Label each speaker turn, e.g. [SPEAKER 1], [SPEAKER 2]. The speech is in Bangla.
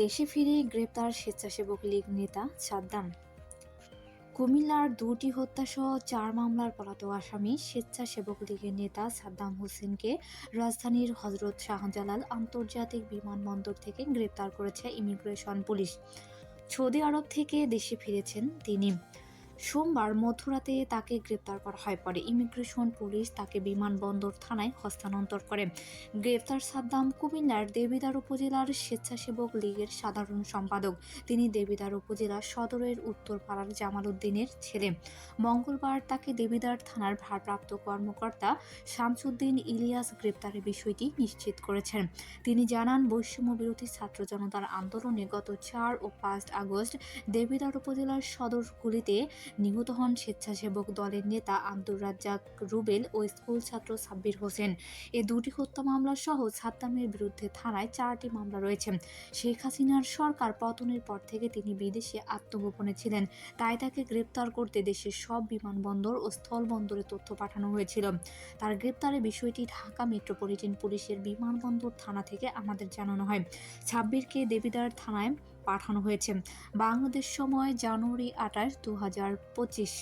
[SPEAKER 1] দেশে ফিরে গ্রেপ্তার স্বেচ্ছাসেবক লীগ নেতা সাদ্দাম। কুমিল্লার দুটি হত্যাসহ চার মামলার পলাতক আসামি স্বেচ্ছাসেবক লীগের নেতা সাদ্দাম হোসেনকে রাজধানীর হজরত শাহজালাল আন্তর্জাতিক বিমানবন্দর থেকে গ্রেপ্তার করেছে ইমিগ্রেশন পুলিশ। সৌদি আরব থেকে দেশে ফিরেছেন তিনি। সোমবার মধ্যরাতে তাকে গ্রেপ্তার করা হয়। পরে ইমিগ্রেশন পুলিশ তাকে বিমানবন্দর থানায় হস্তান্তর করে। গ্রেপ্তার সাদ্দাম কুমিল্লার দেবিদার উপজেলার স্বেচ্ছাসেবক লীগের সাধারণ সম্পাদক। তিনি দেবিদার উপজেলার সদরের উত্তরপাড়ার জামাল উদ্দিনের ছেলে। মঙ্গলবার তাকে দেবিদার থানার ভারপ্রাপ্ত কর্মকর্তা শামসুদ্দিন ইলিয়াস গ্রেপ্তারের বিষয়টি নিশ্চিত করেছেন। তিনি জানান, বৈষম্য বিরোধী ছাত্র জনতার আন্দোলনে গত চার ও পাঁচ আগস্ট দেবিদার উপজেলার সদরগুলিতে নিহত হন স্বেচ্ছাসেবক দলের নেতা আব্দুর রাজ্জাক রুবেল ও স্কুল ছাত্র সাব্বির হোসেন। এ দুটি হত্যা মামলা সহ সাদ্দামের বিরুদ্ধে থানায় চারটি মামলা রয়েছে। শেখ হাসিনার সরকার পতনের পর থেকে তিনি বিদেশে আত্মগোপনে ছিলেন। তাই তাকে গ্রেপ্তার করতে দেশের সব বিমানবন্দর ও স্থলবন্দরে তথ্য পাঠানো হয়েছিল। তার গ্রেপ্তারের বিষয়টি ঢাকা মেট্রোপলিটন পুলিশের বিমানবন্দর থানা থেকে আমাদের জানানো হয়। ছাব্বিরকে দেবিদার থানায় পাঠানো হয়েছে। বাংলাদেশ সময় জানুয়ারি আঠাশ দু হাজার পঁচিশ।